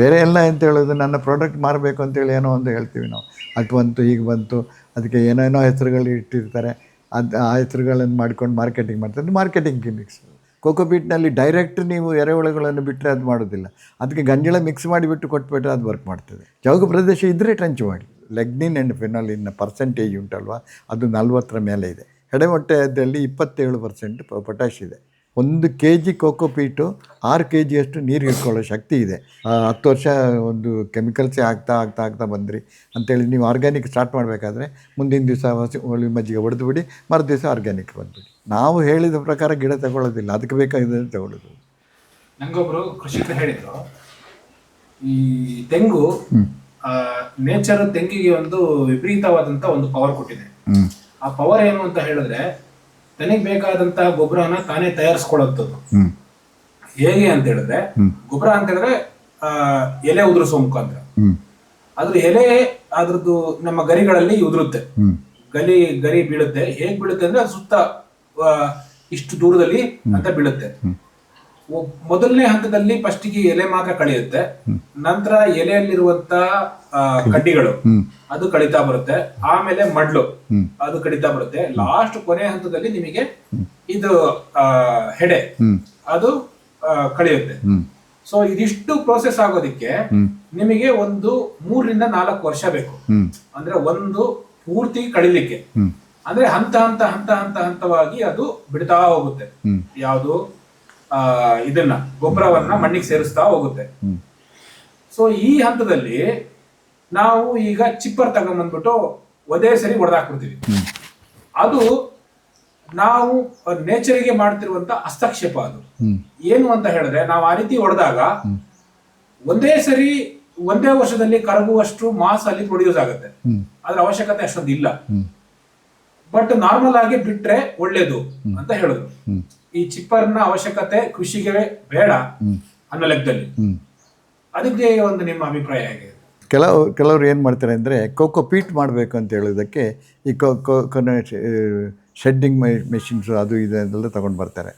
ಬೇರೆ ಎಲ್ಲ ಅಂತ ಹೇಳೋದು, ನನ್ನ ಪ್ರಾಡಕ್ಟ್ ಮಾರಬೇಕು ಅಂತೇಳಿ ಏನೋ ಒಂದು ಹೇಳ್ತೀವಿ ನಾವು. ಅದು ಬಂತು, ಈಗ ಬಂತು, ಅದಕ್ಕೆ ಏನೇನೋ ಹೆಸರುಗಳು ಇಟ್ಟಿರ್ತಾರೆ, ಅದು ಆ ಹೆಸರುಗಳನ್ನು ಮಾಡ್ಕೊಂಡು ಮಾರ್ಕೆಟಿಂಗ್ ಮಾಡ್ತಾರೆ. ಮಾರ್ಕೆಟಿಂಗ್ ಗಿಮಿಕ್ಸ್ ಕೋಕೋಪೀಟ್ನಲ್ಲಿ ಡೈರೆಕ್ಟ್ ನೀವು ಎರೆಹುಳುಗಳನ್ನು ಬಿಟ್ಟರೆ ಅದು ಮಾಡೋದಿಲ್ಲ. ಅದಕ್ಕೆ ಗಂಜಳ ಮಿಕ್ಸ್ ಮಾಡಿಬಿಟ್ಟು ಕೊಟ್ಬಿಟ್ರೆ ಅದು ವರ್ಕ್ ಮಾಡ್ತದೆ. ಚೌಕ ಪ್ರದೇಶ ಇದ್ದರೆ ಟ್ರಂಚ್ ಮಾಡಿ. ಲೆಗ್ನಿನ್ ಆ್ಯಂಡ್ ಫಿನಾಲಿನ ಪರ್ಸೆಂಟೇಜ್ ಉಂಟಲ್ವ? ಅದು ನಲ್ವತ್ತರ ಮೇಲೆ ಇದೆ. ಎಡೆಮೊಟ್ಟೆಯಲ್ಲಿ ಇಪ್ಪತ್ತೇಳು ಪರ್ಸೆಂಟ್ ಪೊಟ್ಯಾಶ್ ಇದೆ. ಒಂದು ಕೆ ಜಿ ಕೋಕೋಪೀಟು ಆರು ಕೆ ಜಿಯಷ್ಟು ನೀರು ಇಟ್ಕೊಳ್ಳೋ ಶಕ್ತಿ ಇದೆ. ಹತ್ತು ವರ್ಷ ಒಂದು ಕೆಮಿಕಲ್ಸೇ ಆಗ್ತಾ ಆಗ್ತಾ ಆಗ್ತಾ ಬಂದ್ರಿ ಅಂತೇಳಿ ನೀವು ಆರ್ಗ್ಯಾನಿಕ್ ಸ್ಟಾರ್ಟ್ ಮಾಡಬೇಕಾದ್ರೆ ಮುಂದಿನ ದಿವಸ ಹಸಿ ಹುಳಿ ಮಜ್ಜಿಗೆ ಹೊಡೆದು ಬಿಡಿ ಮರು ದಿವಸ ಆರ್ಗ್ಯಾನಿಕ್ ಬಂದ್ಬಿಡಿ. ನಾವು ಹೇಳಿದ ಪ್ರಕಾರ ಗಿಡ ತಗೊಳ್ಳೋದಿಲ್ಲ ಅದಕ್ಕೆ ಬೇಕಾಗಿದೆ ತಗೊಳ್ಳೋದು. ನಂಗೊಬ್ಬರು ಕೃಷಿಕರು ಹೇಳಿದ್ರು ಈ ತೆಂಗು ನೇಚರ್ ತೆಂಗಿಗೆ ಒಂದು ವಿಪರೀತವಾದಂತ ಒಂದು ಪವರ್ ಕೊಟ್ಟಿದೆ. ಆ ಪವರ್ ಏನು ಅಂತ ಹೇಳಿದ್ರೆ ತನಗೆ ಬೇಕಾದಂತಹ ಗೊಬ್ಬರನ ತಾನೇ ತಯಾರಿಸ್ಕೊಳ್ಳೋದು ಹೇಗೆ ಅಂತ ಹೇಳಿದ್ರೆ ಗೊಬ್ಬರ ಅಂತ ಹೇಳಿದ್ರೆ ಆ, ಎಲೆ ಉದುರಿಸೋ ಮುಖಾಂತರ. ಅದ್ರ ಎಲೆ ಅದ್ರದ್ದು ನಮ್ಮ ಗರಿಗಳಲ್ಲಿ ಉದುರುತ್ತೆ. ಗಲಿ ಗರಿ ಬೀಳುತ್ತೆ. ಹೇಗ್ ಬೀಳುತ್ತೆ ಅಂದ್ರೆ ಅದು ಸುತ್ತ ಇಷ್ಟು ದೂರದಲ್ಲಿ ಅಂತ ಬೀಳುತ್ತೆ. ಮೊದಲನೇ ಹಂತದಲ್ಲಿ ಫಸ್ಟಿಗೆ ಎಲೆ ಮಾತ್ರ ಕಳೆಯುತ್ತೆ. ನಂತರ ಎಲೆಯಲ್ಲಿರುವಂತ ಕಡ್ಡಿಗಳು ಅದು ಕಡಿತಾ ಬರುತ್ತೆ. ಆಮೇಲೆ ಮಡ್ಲು ಅದು ಕಡಿತಾ ಬರುತ್ತೆ. ಲಾಸ್ಟ್ ಕೊನೆ ಹಂತದಲ್ಲಿ ನಿಮಗೆ ಇದು ಹೆಡೆ ಅದು ಕಳೆಯುತ್ತೆ. ಸೊ ಇದಿಷ್ಟು ಪ್ರೋಸೆಸ್ ಆಗೋದಿಕ್ಕೆ ನಿಮಗೆ ಒಂದು ಮೂರರಿಂದ ನಾಲ್ಕು ವರ್ಷ ಬೇಕು. ಅಂದ್ರೆ ಒಂದು ಪೂರ್ತಿ ಕಳಿಲಿಕ್ಕೆ. ಅಂದ್ರೆ ಹಂತ ಹಂತ ಹಂತ ಹಂತ ಹಂತವಾಗಿ ಅದು ಬಿಡ್ತಾ ಹೋಗುತ್ತೆ. ಯಾವುದು? ಇದನ್ನ ಗೊಬ್ಬರವನ್ನ ಮಣ್ಣಿಗೆ ಸೇರಿಸ್ತಾ ಹೋಗುತ್ತೆ. ಸೊ ಈ ಹಂತದಲ್ಲಿ ನಾವು ಈಗ ಚಿಪ್ಪರ್ ತಗೊಂಡ್ಬಂದ್ಬಿಟ್ಟು ಒಂದೇ ಸರಿ ಹೊಡೆದಾಕ್ಬಿಡ್ತೀವಿ ಅದು ನಾವು ನೇಚರ್ಗೆ ಮಾಡ್ತಿರುವಂತ ಹಸ್ತಕ್ಷೇಪ ಅದು. ಏನು ಅಂತ ಹೇಳಿದ್ರೆ ನಾವು ಆ ರೀತಿ ಹೊಡೆದಾಗ ಒಂದೇ ಸರಿ ಒಂದೇ ವರ್ಷದಲ್ಲಿ ಕರಗುವಷ್ಟು ಮಾಸ್ ಅಲ್ಲಿ ಪ್ರೊಡ್ಯೂಸ್ ಆಗುತ್ತೆ. ಅದ್ರ ಅವಶ್ಯಕತೆ ಅಷ್ಟೊಂದು ಇಲ್ಲ ಬಟ್ ನಾರ್ಮಲ್ ಆಗಿ ಬಿಟ್ರೆ ಒಳ್ಳೇದು ಅಂತ ಹೇಳಿದ್ರು. ಈ ಚಿಪ್ಪರ್ನ ಅವಶ್ಯಕತೆ ಕೃಷಿಗೆ ಬೇಡ ಅನ್ನೋ ಲೆಕ್ಕದಲ್ಲಿ. ಅದಕ್ಕೆ ಒಂದು ನಿಮ್ಮ ಅಭಿಪ್ರಾಯ ಹೇಗೆ? ಕೆಲವು ಕೆಲವರು ಏನು ಮಾಡ್ತಾರೆ ಅಂದರೆ ಕೋಕೋ ಪೀಟ್ ಮಾಡಬೇಕು ಅಂತ ಹೇಳೋದಕ್ಕೆ ಈ ಕೋ ಕೊನೆ ಶೆಡ್ಡಿಂಗ್ ಮೆಷಿನ್ಸು ಅದು ಇದು ಅದೆಲ್ಲ ತೊಗೊಂಡು ಬರ್ತಾರೆ.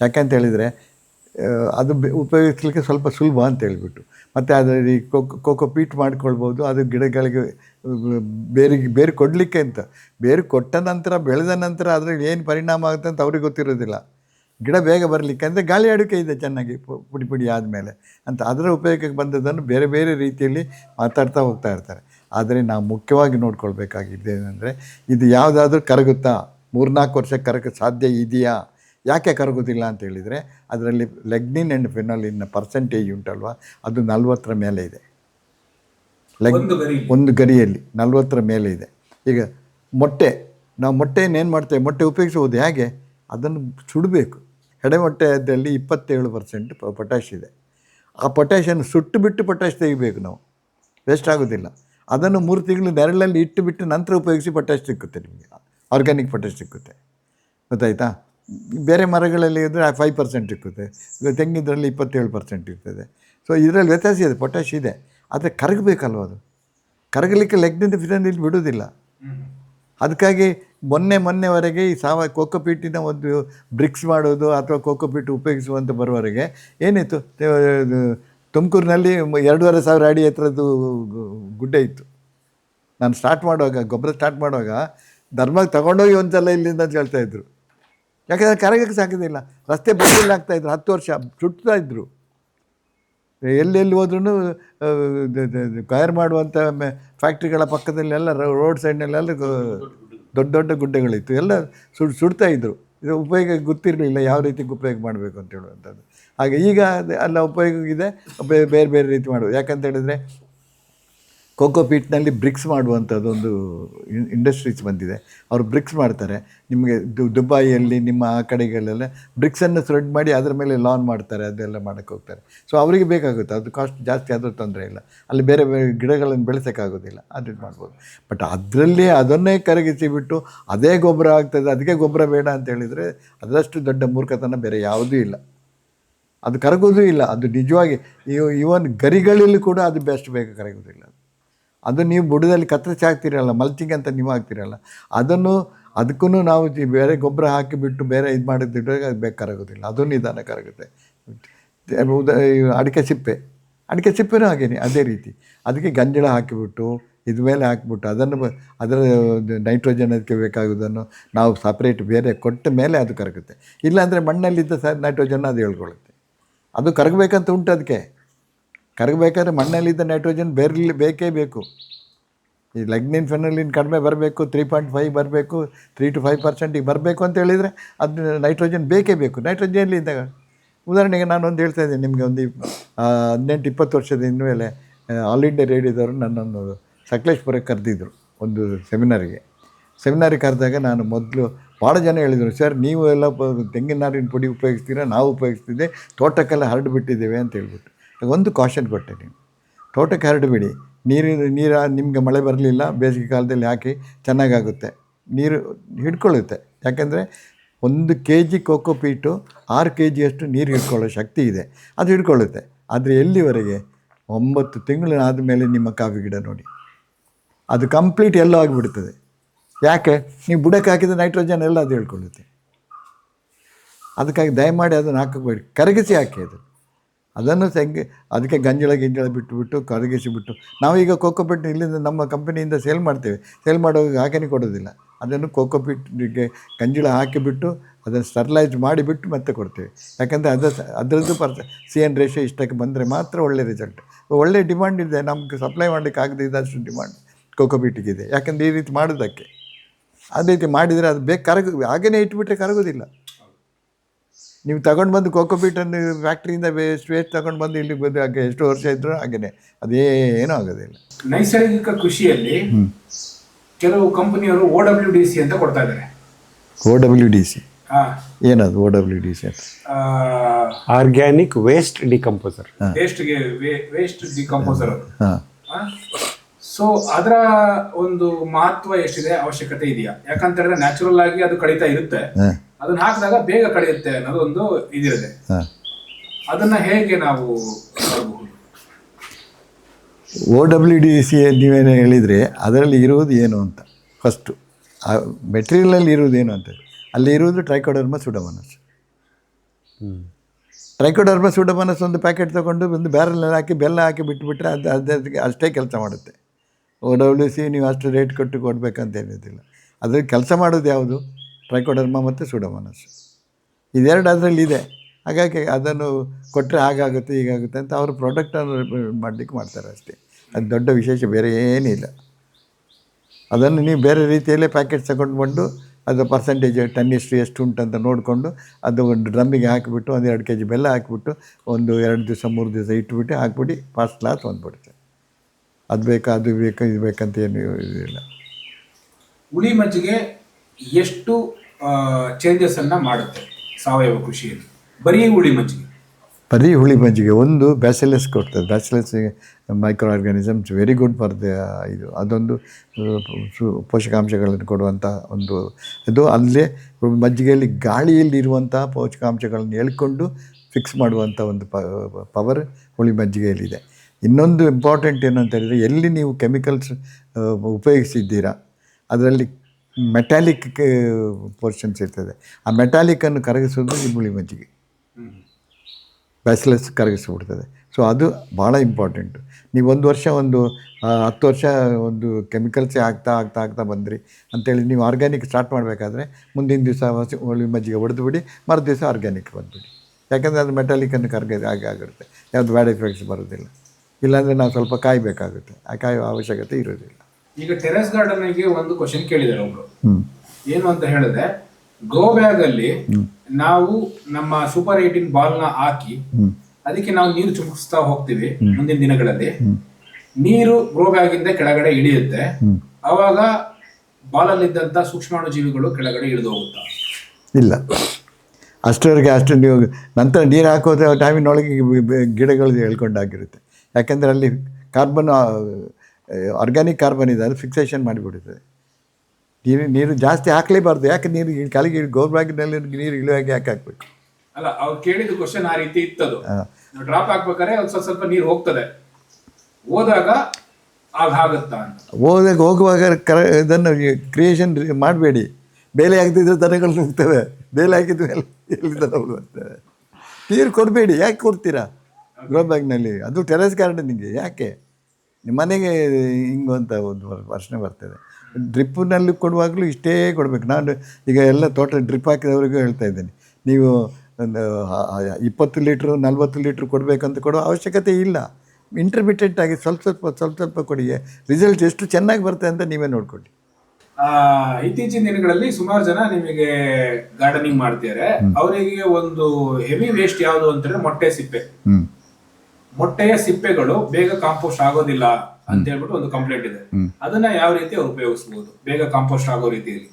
ಯಾಕಂತ ಹೇಳಿದರೆ ಆ, ಅದು ಉಪಯೋಗಿಸ್ಲಿಕ್ಕೆ ಸ್ವಲ್ಪ ಸುಲಭ ಅಂತ ಹೇಳ್ಬಿಟ್ಟು. ಮತ್ತು ಅದರಲ್ಲಿ ಕೋಕೋ ಕೋಕೋ ಪೀಟ್ ಮಾಡ್ಕೊಳ್ಬೋದು ಅದು ಗಿಡಗಳಿಗೆ ಬೇರಿಗೆ ಬೇರು ಕೊಡಲಿಕ್ಕೆ ಅಂತ. ಬೇರು ಕೊಟ್ಟ ನಂತರ ಬೆಳೆದ ನಂತರ ಅದರಲ್ಲಿ ಏನು ಪರಿಣಾಮ ಆಗುತ್ತೆ ಅಂತ ಅವ್ರಿಗೆ ಗೊತ್ತಿರೋದಿಲ್ಲ. ಗಿಡ ಬೇಗ ಬರಲಿಕ್ಕೆ ಅಂದರೆ ಗಾಳಿ ಅಡುಗೆ ಇದೆ ಚೆನ್ನಾಗಿ ಪು- ಪುಡಿ ಪುಡಿ ಆದಮೇಲೆ ಅಂತ ಅದರ ಉಪಯೋಗಕ್ಕೆ ಬಂದದ್ದನ್ನು ಬೇರೆ ಬೇರೆ ರೀತಿಯಲ್ಲಿ ಮಾತಾಡ್ತಾ ಹೋಗ್ತಾ ಇರ್ತಾರೆ. ಆದರೆ ನಾವು ಮುಖ್ಯವಾಗಿ ನೋಡ್ಕೊಳ್ಬೇಕಾಗಿದ್ದೇನೆಂದರೆ ಇದು ಯಾವುದಾದ್ರೂ ಕರಗುತ್ತಾ ಮೂರ್ನಾಲ್ಕು ವರ್ಷ ಕರಗ ಸಾಧ್ಯ ಇದೆಯಾ? ಯಾಕೆ ಕರಗೋದಿಲ್ಲ ಅಂತ ಹೇಳಿದರೆ ಅದರಲ್ಲಿ ಲೆಗ್ನಿನ್ ಆ್ಯಂಡ್ ಫೆನೋಲಿನ್ ಪರ್ಸೆಂಟೇಜ್ ಉಂಟಲ್ವ ಅದು ನಲ್ವತ್ತರ ಮೇಲೆ ಇದೆ. ಲೆಗ್ ಒಂದು ಗರಿಯಲ್ಲಿ ನಲ್ವತ್ತರ ಮೇಲೆ ಇದೆ. ಈಗ ಮೊಟ್ಟೆ ನಾವು ಮೊಟ್ಟೆಯನ್ನು ಏನು ಮಾಡ್ತೇವೆ? ಮೊಟ್ಟೆ ಉಪಯೋಗಿಸುವುದು ಹೇಗೆ? ಅದನ್ನು ಸುಡಬೇಕು. ಎಡೆಮೊಟ್ಟೆಯಲ್ಲಿ ಇಪ್ಪತ್ತೇಳು ಪರ್ಸೆಂಟ್ ಪೊಟ್ಯಾಶ್ ಇದೆ. ಆ ಪೊಟ್ಯಾಶನ್ನು ಸುಟ್ಟು ಬಿಟ್ಟು ಪೊಟ್ಯಾಶ್ ತೆಗಿಬೇಕು ನಾವು. ವೇಸ್ಟ್ ಆಗೋದಿಲ್ಲ. ಅದನ್ನು ಮೂರು ತಿಂಗಳು ನೆರಳಲ್ಲಿ ಇಟ್ಟು ಬಿಟ್ಟು ನಂತರ ಉಪಯೋಗಿಸಿ ಪೊಟ್ಯಾಶ್ ಸಿಕ್ಕುತ್ತೆ ನಿಮಗೆ. ಆರ್ಗ್ಯಾನಿಕ್ ಪೊಟ್ಯಾಶ್ ಸಿಕ್ಕುತ್ತೆ. ಗೊತ್ತಾಯ್ತಾ? ಬೇರೆ ಮರಗಳಲ್ಲಿ ಇದ್ದರೆ ಫೈವ್ ಪರ್ಸೆಂಟ್ ಸಿಕ್ಕುತ್ತೆ. ತೆಂಗಿದ್ರಲ್ಲಿ ಇಪ್ಪತ್ತೇಳು ಪರ್ಸೆಂಟ್ ಇರ್ತದೆ. ಸೊ ಇದರಲ್ಲಿ ವ್ಯತ್ಯಾಸ ಇದೆ. ಪೊಟ್ಯಾಶ್ ಇದೆ. ಆದರೆ ಕರಗಬೇಕಲ್ವ ಅದು? ಕರಗಲಿಕ್ಕೆ ಲೆಗ್ನಿಂದ ಫಿನಲ್ಲಿ ಬಿಡೋದಿಲ್ಲ ಅದಕ್ಕಾಗಿ ಮೊನ್ನೆ ಮೊನ್ನೆವರೆಗೆ ಈ ಸಾವ ಕೋಕೋಪೀಟಿನ ಒಂದು ಬ್ರಿಕ್ಸ್ ಮಾಡೋದು ಅಥವಾ ಕೋಕೋಪೀಟ್ ಉಪಯೋಗಿಸುವಂತ ಬರುವವರೆಗೆ ಏನಿತ್ತು? ತುಮಕೂರಿನಲ್ಲಿ ಎರಡೂವರೆ ಸಾವಿರ ಅಡಿ ಹತ್ರದ್ದು ಗುಡ್ಡೆ ಇತ್ತು. ನಾನು ಸ್ಟಾರ್ಟ್ ಮಾಡುವಾಗ, ಗೊಬ್ಬರ ಸ್ಟಾರ್ಟ್ ಮಾಡುವಾಗ ಧರ್ಮಕ್ಕೆ ತಗೊಂಡೋಗಿ ಒಂದ್ಸಲ ಇಲ್ಲಿಂದ ಅಂತ ಹೇಳ್ತಾ ಇದ್ರು. ಯಾಕಂದರೆ ಕರಗಕ್ಕೆ ಸಾಕಿದ್ದಿಲ್ಲ ರಸ್ತೆ ಬದಿಯಲ್ಲಿ ಆಗ್ತಾಯಿದ್ರು ಹತ್ತು ವರ್ಷ ಸುಡ್ತಾ ಇದ್ರು. ಎಲ್ಲೆಲ್ಲಿ ಹೋದ್ರೂ ಕಯರ್ ಮಾಡುವಂಥ ಫ್ಯಾಕ್ಟ್ರಿಗಳ ಪಕ್ಕದಲ್ಲೆಲ್ಲ ರೋಡ್ ಸೈಡ್ನಲ್ಲೆಲ್ಲ ದೊಡ್ಡ ದೊಡ್ಡ ಗುಡ್ಡೆಗಳಿತ್ತು. ಎಲ್ಲ ಸುಡ್, ಸುಡ್ತಾ ಇದ್ದರು ಇದು ಉಪಯೋಗ ಗೊತ್ತಿರಲಿಲ್ಲ ಯಾವ ರೀತಿ ಉಪಯೋಗ ಮಾಡಬೇಕು ಅಂತ ಹೇಳುವಂಥದ್ದು. ಹಾಗೆ ಈಗ ಅಲ್ಲ ಉಪಯೋಗ ಇದೆ, ಬೇರೆ ಬೇರೆ ರೀತಿ ಮಾಡೋದು ಯಾಕಂತ ಹೇಳಿದರೆ ಕೋಕೋ ಪೀಟ್ನಲ್ಲಿ ಬ್ರಿಕ್ಸ್ ಮಾಡುವಂಥದ್ದು ಒಂದು ಇಂಡಸ್ಟ್ರೀಸ್ ಬಂದಿದೆ. ಅವರು ಬ್ರಿಕ್ಸ್ ಮಾಡ್ತಾರೆ. ನಿಮಗೆ ದುಬಾಯಿಯಲ್ಲಿ ನಿಮ್ಮ ಆ ಕಡೆಗಳೆಲ್ಲ ಬ್ರಿಕ್ಸನ್ನು ಸ್ಪ್ರೆಡ್ ಮಾಡಿ ಅದರ ಮೇಲೆ ಲಾನ್ ಮಾಡ್ತಾರೆ, ಅದೆಲ್ಲ ಮಾಡೋಕ್ಕೆ ಹೋಗ್ತಾರೆ. ಸೊ ಅವರಿಗೆ ಬೇಕಾಗುತ್ತೆ. ಅದು ಕಾಸ್ಟ್ ಜಾಸ್ತಿ, ಆದರೂ ತೊಂದರೆ ಇಲ್ಲ. ಅಲ್ಲಿ ಬೇರೆ ಬೇರೆ ಗಿಡಗಳನ್ನು ಬೆಳೆಸೋಕ್ಕಾಗೋದಿಲ್ಲ. ಅದು ಇದು ಮಾಡ್ಬೋದು. ಬಟ್ ಅದರಲ್ಲಿ ಅದನ್ನೇ ಕರಗಿಸಿ ಬಿಟ್ಟು ಅದೇ ಗೊಬ್ಬರ ಆಗ್ತದೆ ಅದಕ್ಕೆ ಗೊಬ್ಬರ ಬೇಡ ಅಂತ ಹೇಳಿದರೆ ಅದರಷ್ಟು ದೊಡ್ಡ ಮೂರ್ಖತನ ಬೇರೆ ಯಾವುದೂ ಇಲ್ಲ. ಅದು ಕರಗೋದೂ ಇಲ್ಲ. ಅದು ನಿಜವಾಗಿ ಇವನ್ ಗರಿಗಳಲ್ಲಿ ಕೂಡ ಅದು ಬೆಸ್ಟ್ ಬೇಗ ಕರಗೋದಿಲ್ಲ. ಅದು ನೀವು ಬುಡದಲ್ಲಿ ಕತ್ತರಿಸಿ ಹಾಕ್ತಿರಲ್ಲ ಮಲ್ಚಿಂಗ್ ಅಂತ ನೀವು ಹಾಕ್ತಿರಲ್ಲ, ಅದನ್ನು ಅದಕ್ಕೂ ನಾವು ಬೇರೆ ಗೊಬ್ಬರ ಹಾಕಿಬಿಟ್ಟು ಬೇರೆ ಇದು ಮಾಡಿದ್ರೆ ಅದು ಬೇಗ ಕರಗೋದಿಲ್ಲ, ಅದು ನಿಧಾನ ಕರಗುತ್ತೆ. ಅಡಿಕೆ ಸಿಪ್ಪೆ, ಅಡಿಕೆ ಸಿಪ್ಪೆನೂ ಹಾಗೇನೆ, ಅದೇ ರೀತಿ. ಅದಕ್ಕೆ ಗಂಜಳ ಹಾಕಿಬಿಟ್ಟು, ಇದು ಮೇಲೆ ಹಾಕಿಬಿಟ್ಟು ಅದನ್ನು ಅದರ ನೈಟ್ರೋಜನ್ ಅದಕ್ಕೆ ಬೇಕಾಗೋದನ್ನು ನಾವು ಸಪ್ರೇಟ್ ಬೇರೆ ಕೊಟ್ಟ ಮೇಲೆ ಅದು ಕರಗುತ್ತೆ. ಇಲ್ಲಾಂದರೆ ಮಣ್ಣಲ್ಲಿದ್ದ ಸರ್ ನೈಟ್ರೋಜನ್ ಅದು ಹೇಳ್ಕೊಳ್ಳುತ್ತೆ ಅದು ಕರಗಬೇಕಂತ ಉಂಟು ಅದಕ್ಕೆ. ಕರಗಬೇಕಾದ್ರೆ ಮಣ್ಣಲ್ಲಿದ್ದ ನೈಟ್ರೋಜನ್ ಬೇರೆ ಬೇಕೇ ಬೇಕು. ಈ ಲಗ್ನಿನ್ ಫೆನಲಿನ್ ಕಡಿಮೆ ಬರಬೇಕು ತ್ರೀ ಪಾಯಿಂಟ್ ಫೈವ್ ಬರಬೇಕು ತ್ರೀ ಟು ಫೈವ್ ಪರ್ಸೆಂಟಿಗೆ ಬರಬೇಕು ಅಂತ ಹೇಳಿದರೆ ಅದು ನೈಟ್ರೋಜನ್ ಬೇಕೇ ಬೇಕು. ನೈಟ್ರೋಜನ್ ಎಲ್ಲಿದ್ದಾಗ ಉದಾಹರಣೆಗೆ ನಾನು ಒಂದು ಹೇಳ್ತಾ ಇದ್ದೀನಿ, ನಿಮಗೆ ಒಂದು ಹದಿನೆಂಟು, ಇಪ್ಪತ್ತು ವರ್ಷದ ಹಿಂದಮೇಲೆ ಆಲ್ ಇಂಡಿಯಾ ರೇಡಿಯೋದವರು ನನ್ನನ್ನು ಸಕಲೇಶ್ಪುರಕ್ಕೆ ಕರೆದಿದ್ರು ಒಂದು ಸೆಮಿನಾರಿಗೆ ಸೆಮಿನಾರಿಗೆ ಕರೆದಾಗ ನಾನು ಮೊದಲು ಭಾಳ ಜನ ಹೇಳಿದರು ಸರ್ ನೀವು ಎಲ್ಲ ತೆಂಗಿನ ನಾರಿನ ಪುಡಿ ಉಪಯೋಗಿಸ್ತೀರಾ? ನಾವು ಉಪಯೋಗಿಸ್ತಿದ್ದೆ, ತೋಟಕ್ಕೆಲ್ಲ ಹರಡಿಬಿಟ್ಟಿದ್ದೇವೆ ಅಂತ ಹೇಳ್ಬಿಟ್ಟು. ಒಂದು ಕಾಷನ್ ಕೊಟ್ಟೆ ನೀವು ತೋಟಕ್ಕೆ ಹರಡಬೇಡಿ ನೀರು, ನೀರ ನಿಮಗೆ ಮಳೆ ಬರಲಿಲ್ಲ, ಬೇಸಿಗೆ ಕಾಲದಲ್ಲಿ ಹಾಕಿ ಚೆನ್ನಾಗಾಗುತ್ತೆ. ನೀರು ಹಿಡ್ಕೊಳ್ಳುತ್ತೆ. ಯಾಕೆಂದರೆ ಒಂದು ಕೆ ಜಿ ಕೋಕೋಪೀಟು ಆರು ಕೆ ಜಿಯಷ್ಟು ನೀರು ಹಿಡ್ಕೊಳ್ಳೋ ಶಕ್ತಿ ಇದೆ. ಅದು ಹಿಡ್ಕೊಳ್ಳುತ್ತೆ. ಆದರೆ ಎಲ್ಲಿವರೆಗೆ? ಒಂಬತ್ತು ತಿಂಗಳಾದ ಆದಮೇಲೆ ನಿಮ್ಮ ಕಾಫಿ ಗಿಡ ನೋಡಿ. ಅದು ಕಂಪ್ಲೀಟ್ ಎಲ್ಲೋ ಆಗಿಬಿಡ್ತದೆ. ಯಾಕೆ? ನೀವು ಬುಡಕ್ಕೆ ಹಾಕಿದ ನೈಟ್ರೋಜನ್ ಎಲ್ಲ ಅದು ಹೇಳ್ಕೊಳ್ಳುತ್ತೆ. ಅದಕ್ಕಾಗಿ ದಯಮಾಡಿ ಅದನ್ನು ಹಾಕಬೇಡಿ. ಕರಗಿಸಿ ಹಾಕಿ ಅದು ಅದನ್ನು ತೆಗೆ, ಅದಕ್ಕೆ ಗಂಜಳ ಗಿಂಜಳ ಬಿಟ್ಟುಬಿಟ್ಟು ಕರಗಿಸಿಬಿಟ್ಟು, ನಾವೀಗ ಕೋಕೋಪಿಟ್ ಇಲ್ಲಿಂದ ನಮ್ಮ ಕಂಪನಿಯಿಂದ ಸೇಲ್ ಮಾಡ್ತೇವೆ. ಸೇಲ್ ಮಾಡುವಾಗ ಹಾಕೇನೆ ಕೊಡೋದಿಲ್ಲ. ಅದನ್ನು ಕೋಕೋಪಿಟ್ಗೆ ಗಂಜಳ ಹಾಕಿಬಿಟ್ಟು, ಅದನ್ನು ಸ್ಟರ್ಲೈಸ್ ಮಾಡಿಬಿಟ್ಟು ಮತ್ತೆ ಕೊಡ್ತೇವೆ. ಯಾಕಂದರೆ ಅದ, ಅದರದ್ದು ಪರ್ಸ ಸಿ ಎನ್ ರೇಷೋ ಇಷ್ಟಕ್ಕೆ ಬಂದರೆ ಮಾತ್ರ ಒಳ್ಳೆ ರಿಸಲ್ಟ್ ಒಳ್ಳೆ ಡಿಮ್ಯಾಂಡ್ ಇದೆ. ನಮಗೆ ಸಪ್ಲೈ ಮಾಡಲಿಕ್ಕೆ ಆಗದೆ ಇದ್ದಷ್ಟು ಡಿಮಾಂಡ್ ಇದೆ ಯಾಕಂದರೆ ಈ ರೀತಿ ಮಾಡೋದಕ್ಕೆ. ಅದೇ ರೀತಿ ಮಾಡಿದರೆ ಅದು ಬೇಗ ಕರಗ, ಹಾಗೇನೆ ಇಟ್ಬಿಟ್ರೆ ಕರಗೋದಿಲ್ಲ. ನೀವು ತಗೊಂಡು ಬಂದು ಕೋಕೋಪೀಟನ್ನು ಫ್ಯಾಕ್ಟ್ರಿಯಿಂದ ವೇಸ್ಟ್ ವೇಸ್ಟ್ ತಗೊಂಡು ಬಂದು ಇಲ್ಲಿಗೆ ಬಂದು ಹಾಗೆ ಎಷ್ಟು ವರ್ಷ ಇದ್ರು ಹಾಗೇನೆ. ಅದೇನೂ ಆಗೋದಿಲ್ಲ. ನೈಸರ್ಗಿಕ ಕೃಷಿಯಲ್ಲಿ ಕೆಲವು ಕಂಪನಿಯವರು ಓ ಡಬ್ಲ್ಯೂ ಡಿ ಸಿ ಅಂತ ಕೊಡ್ತಾ ಇದ್ದಾರೆ. ಓ ಡಬ್ಲ್ಯೂ ಡಿ ಸಿ ಆ, ಏನದು ಓ ಡಬ್ಲ್ಯೂ ಡಿ ಸಿ ಅಂತ? ಆರ್ಗ್ಯಾನಿಕ್ ವೇಸ್ಟ್ ಡಿಕಂಪೋಸರ್ ವೇಸ್ಟ್ಗೆ ವೇಸ್ಟ್ ಡಿಕಂಪೋಸರ್ ಹಾಂ. ಸೊ ಅದರ ಒಂದು ಮಹತ್ವ ಎಷ್ಟಿದೆ ಅವಶ್ಯಕತೆ ಇದೆಯಾ? ಯಾಕಂತ ಹೇಳಿದ್ರೆ ನ್ಯಾಚುರಲ್ ಆಗಿ ಅದು ಕಡಿತಾ ಇರುತ್ತೆ. ಅದನ್ನ ಹಾಕಿದಾಗ ಬೇಗ ಕಳೆಯುತ್ತೆ ಅನ್ನೋದು ಒಂದು ಇದಿರುತ್ತೆ. ಹಾಂ. ಅದನ್ನ ಹೇಗೆ ನಾವು ಓ ಡಬ್ಲ್ಯೂ ಡಿ ಸಿ ನೀವೇನು ಹೇಳಿದರೆ ಅದರಲ್ಲಿ ಇರುವುದು ಏನು ಅಂತ. ಫಸ್ಟು ಆ ಮೆಟೀರಿಯಲಲ್ಲಿ ಇರುವುದು ಏನು ಅಂತ ಅಲ್ಲಿ ಇರುವುದು ಟ್ರೈಕೋಡರ್ಮ ಸುಡಮನಸ್ ಟ್ರೈಕೋಡರ್ಮ ಸುಡಮನಸ್ ಒಂದು ಪ್ಯಾಕೆಟ್ ತೊಗೊಂಡು ಒಂದು ಬ್ಯಾರಲ್ನಲ್ಲಿ ಹಾಕಿ ಬೆಲ್ಲ ಹಾಕಿ ಬಿಟ್ಟುಬಿಟ್ರೆ ಅದು ಅದಕ್ಕೆ ಅಷ್ಟೇ ಕೆಲಸ ಮಾಡುತ್ತೆ. ಓ ಡಬ್ಲ್ಯೂ ಸಿ ನೀವು ಅಷ್ಟು ರೇಟ್ ಕೊಟ್ಟು ಕೊಡಬೇಕಂತ ಏನಿದ್ದಿಲ್ಲ ಅದು ಕೆಲಸ ಮಾಡೋದು ಯಾವುದು? ಟ್ರೈಕೋಡರ್ಮ ಮತ್ತು ಸುಡಮನಸ್. ಇದೆರಡು ಅದರಲ್ಲಿ ಇದೆ. ಹಾಗಾಗಿ ಅದನ್ನು ಕೊಟ್ಟರೆ ಹಾಗಾಗುತ್ತೆ, ಹೀಗಾಗುತ್ತೆ ಅಂತ ಅವರು ಪ್ರಾಡಕ್ಟನ್ನು ಮಾಡಲಿಕ್ಕೆ ಮಾಡ್ತಾರೆ ಅಷ್ಟೇ. ಅದು ದೊಡ್ಡ ವಿಶೇಷ, ಬೇರೆ ಏನಿಲ್ಲ ಅದನ್ನು ನೀವು ಬೇರೆ ರೀತಿಯಲ್ಲೇ ಪ್ಯಾಕೆಟ್ ತಗೊಂಡು ಬಂದು ಅದು ಪರ್ಸೆಂಟೇಜ್ ಟನ್ ಎಷ್ಟು ಎಷ್ಟು ಉಂಟು ಅಂತ ನೋಡಿಕೊಂಡು, ಅದು ಒಂದು ಡ್ರಮ್ಮಿಗೆ ಹಾಕಿಬಿಟ್ಟು, ಒಂದು ಎರಡು ಕೆ ಜಿ ಬೆಲ್ಲ ಹಾಕಿಬಿಟ್ಟು, ಒಂದು ಎರಡು ದಿವಸ, ಮೂರು ದಿವಸ ಇಟ್ಬಿಟ್ಟು, ಹಾಕ್ಬಿಟ್ಟು ಫಸ್ಟ್ ಕ್ಲಾಸ್ ಬಂದ್ಬಿಡುತ್ತೆ ಅದು ಬೇಕಾ ಅದು ಬೇಕಾ, ಇದು ಬೇಕಂತ ಏನು ಇದಿಲ್ಲ ಉಳಿ ಮಜ್ಜಿಗೆ ಎಷ್ಟು ಚೇಂಜಸ್ ಅನ್ನು ಮಾಡುತ್ತೆ ಸಾವಯವ ಕೃಷಿಯಲ್ಲಿ. ಬರೀ ಹುಳಿ ಮಜ್ಜಿಗೆ. ಬರೀ ಹುಳಿ ಮಜ್ಜಿಗೆ, ಒಂದು ಬ್ಯಾಸಿಲಸ್ ಕೊಡ್ತದೆ. Bacillus microorganisms very good for the ಇದು, ಅದೊಂದು ಪೋಷಕಾಂಶಗಳನ್ನು ಕೊಡುವಂಥ ಒಂದು ಇದು. ಅಲ್ಲೇ ಮಜ್ಜಿಗೆಯಲ್ಲಿ ಗಾಳಿಯಲ್ಲಿ ಇರುವಂಥ ಪೋಷಕಾಂಶಗಳನ್ನು ಹೇಳ್ಕೊಂಡು ಫಿಕ್ಸ್ ಮಾಡುವಂಥ ಒಂದು ಪವರ್ ಹುಳಿ ಮಜ್ಜಿಗೆಯಲ್ಲಿದೆ. ಇನ್ನೊಂದು ಇಂಪಾರ್ಟೆಂಟ್ ಏನು ಅಂತ ಹೇಳಿದರೆ, ಎಲ್ಲಿ ನೀವು ಕೆಮಿಕಲ್ಸ್ ಉಪಯೋಗಿಸಿದ್ದೀರಾ, ಅದರಲ್ಲಿ ಮೆಟ್ಯಾಲಿಕ್ ಪೋರ್ಷನ್ಸ್ ಇರ್ತದೆ. ಆ ಮೆಟಾಲಿಕನ್ನು ಕರಗಿಸೋದು ಮುಳಿ ಮಜ್ಜಿಗೆ. ಬ್ಯಾಸಿಲಸ್ ಕರಗಿಸಿಬಿಡ್ತದೆ. ಸೊ ಅದು ಭಾಳ ಇಂಪಾರ್ಟೆಂಟು ನೀವು ಒಂದು ವರ್ಷ ಒಂದು ಹತ್ತು ವರ್ಷ ಒಂದು ಕೆಮಿಕಲ್ಸೇ ಆಗ್ತಾ ಆಗ್ತಾ ಆಗ್ತಾ ಬಂದ್ರಿ ಅಂತೇಳಿ ನೀವು ಆರ್ಗ್ಯಾನಿಕ್ ಸ್ಟಾರ್ಟ್ ಮಾಡಬೇಕಾದ್ರೆ ಮುಂದಿನ ದಿವಸ ಹಸಿ ಹುಳಿ ಮಜ್ಜಿಗೆ ಹೊಡೆದು ಬಿಡಿ ಮರು ದಿವಸ ಆರ್ಗ್ಯಾನಿಕ್ ಬಂದುಬಿಡಿ. ಯಾಕಂದರೆ ಅದು ಮೆಟಾಲಿಕನ್ನು ಕರಗ ಆಗಿ ಆಗಿರುತ್ತೆ ಯಾವುದು ಬ್ಯಾಡ್ ಎಫೆಕ್ಟ್ಸ್ ಬರೋದಿಲ್ಲ ಇಲ್ಲಾಂದರೆ ನಾವು ಸ್ವಲ್ಪ ಕಾಯಬೇಕಾಗುತ್ತೆ. ಆ ಕಾಯುವ ಅವಶ್ಯಕತೆ ಇರೋದಿಲ್ಲ ಈಗ ಟೆರೆಸ್ ಗಾರ್ಡನ್ಗೆ ಒಂದು ಕ್ವಶನ್ ಕೇಳಿದಾರೆ ಒಬ್ರು. ಏನು ಅಂತ ಹೇಳಿದ್ರೆ ಗೋ ಬ್ಯಾಗ್ ಅಲ್ಲಿ ನಾವು ನಮ್ಮ ಸೂಪರ್ ಏಟಿನ್ ಬಾಲ್ನ ಹಾಕಿ ಅದಕ್ಕೆ ನಾವು ನೀರು ಚುಮುಕಿಸ್ತಾ ಹೋಗ್ತೀವಿ ಮುಂದಿನ ದಿನಗಳಲ್ಲಿ. ನೀರು ಗ್ರೋ ಬ್ಯಾಗ್ ಇಂದ ಕೆಳಗಡೆ ಇಳಿಯುತ್ತೆ. ಅವಾಗ ಬಾಲಲ್ಲಿದ್ದಂತ ಸೂಕ್ಷ್ಮಾಣು ಜೀವಿಗಳು ಕೆಳಗಡೆ ಇಳಿದು ಹೋಗುತ್ತಾ? ಇಲ್ಲ. ಅಷ್ಟರವರೆಗೆ ಅಷ್ಟು ನೀವು ನಂತರ ನೀರು ಹಾಕೋದ್ರೆ ಟೈಮಿನೊಳಗೆ ಗಿಡಗಳು ಎಳ್ಕೊಂಡಾಗಿರುತ್ತೆ ಯಾಕೆಂದರೆ ಅಲ್ಲಿ ಕಾರ್ಬನ್ ಆರ್ಗ್ಯಾನಿಕ್ ಕಾರ್ಬನ್ ಇದೆ ಅದು ಫಿಕ್ಸೇಷನ್ ಮಾಡಿಬಿಡುತ್ತದೆ ನೀರು ನೀರು ಜಾಸ್ತಿ ಹಾಕಲೇಬಾರ್ದು ಯಾಕೆ ನೀರು ಈ ಗೋರ್ ಬ್ಯಾಗಿನಲ್ಲಿ ನೀರು ಇಳುವಾಗಿ ಯಾಕೆ ಹಾಕಬೇಕು? ಅಲ್ಲ ಅವ್ರು ಕೇಳಿದ ಕ್ವಶನ್ ಆ ರೀತಿ ಇತ್ತದು. ಡ್ರಾಪ್ ಹಾಕ್ಬೇಕಾದ್ರೆ ಒಂದ್ ಸ್ವಲ್ಪ ಸ್ವಲ್ಪ ನೀರು ಹೋಗ್ತದೆ. ಹೋದಾಗ ಹೋದಾಗ ಹೋಗುವಾಗ ಕರ ಇದನ್ನು ಕ್ರಿಯೇಷನ್ ಮಾಡಬೇಡಿ. ಬೇಲೆ ಹಾಕ್ತಿದ್ರೆ ದನಗಳು ಹೋಗ್ತವೆ ಬೇಲೆ ಹಾಕಿದ ಮೇಲೆ ಎಲ್ಲಿ ದನ ಬರ್ತವೆ ನೀರು ಕೊಡಬೇಡಿ ಯಾಕೆ ಕೊಡ್ತೀರಾ? ಗ್ರೋ ಬ್ಯಾಗ್ನಲ್ಲಿ ಅದು ಟೆರೆಸ್ ನಿಮಗೆ ಯಾಕೆ? ಮನೆಗೆ ಹಿಂಗು ಅಂತ ಒಂದು ಪ್ರಶ್ನೆ ಬರ್ತದೆ. ಡ್ರಿಪ್ಪಿನಲ್ಲಿ ಕೊಡುವಾಗಲೂ ಇಷ್ಟೇ ಕೊಡಬೇಕು. ನಾನು ಈಗ ಎಲ್ಲ ತೋಟ ಡ್ರಿಪ್ ಹಾಕಿದವರಿಗೂ ಹೇಳ್ತಾ ಇದ್ದೇನೆ. ನೀವು ಒಂದು ಇಪ್ಪತ್ತು ಲೀಟ್ರು ನಲ್ವತ್ತು ಲೀಟ್ರ್ ಕೊಡಬೇಕಂತ ಕೊಡೋ ಅವಶ್ಯಕತೆ ಇಲ್ಲ. ಇಂಟರ್ಮಿಟೆಂಟ್ ಆಗಿ ಸ್ವಲ್ಪ ಸ್ವಲ್ಪ ಸ್ವಲ್ಪ ಸ್ವಲ್ಪ ಕೊಡಿ. ರಿಸಲ್ಟ್ ಎಷ್ಟು ಚೆನ್ನಾಗಿ ಬರ್ತದೆ ಅಂತ ನೀವೇ ನೋಡ್ಕೊಳ್ಳಿ ಇತ್ತೀಚಿನ ದಿನಗಳಲ್ಲಿ ಸುಮಾರು ಜನ ನಿಮಗೆ ಗಾರ್ಡನಿಂಗ್ ಮಾಡ್ತಿದ್ದಾರೆ. ಅವರಿಗೆ ಒಂದು ಹೆವಿ ವೇಸ್ಟ್ ಯಾವುದು ಅಂತಂದ್ರೆ ಮೊಟ್ಟೆ ಸಿಪ್ಪೆ. ಹ್ಞೂ ಮೊಟ್ಟೆಯ ಸಿಪ್ಪೆಗಳು ಬೇಗ ಕಾಂಪೋಸ್ಟ್ ಆಗೋದಿಲ್ಲ ಅಂತ ಹೇಳ್ಬಿಟ್ಟು ಒಂದು ಕಂಪ್ಲೇಂಟ್ ಇದೆ. ಅದನ್ನ ಯಾವ ರೀತಿ ಅವ್ರು ಉಪಯೋಗಿಸಬಹುದು ಬೇಗ ಕಾಂಪೋಸ್ಟ್ ಆಗೋ ರೀತಿಯಲ್ಲಿ.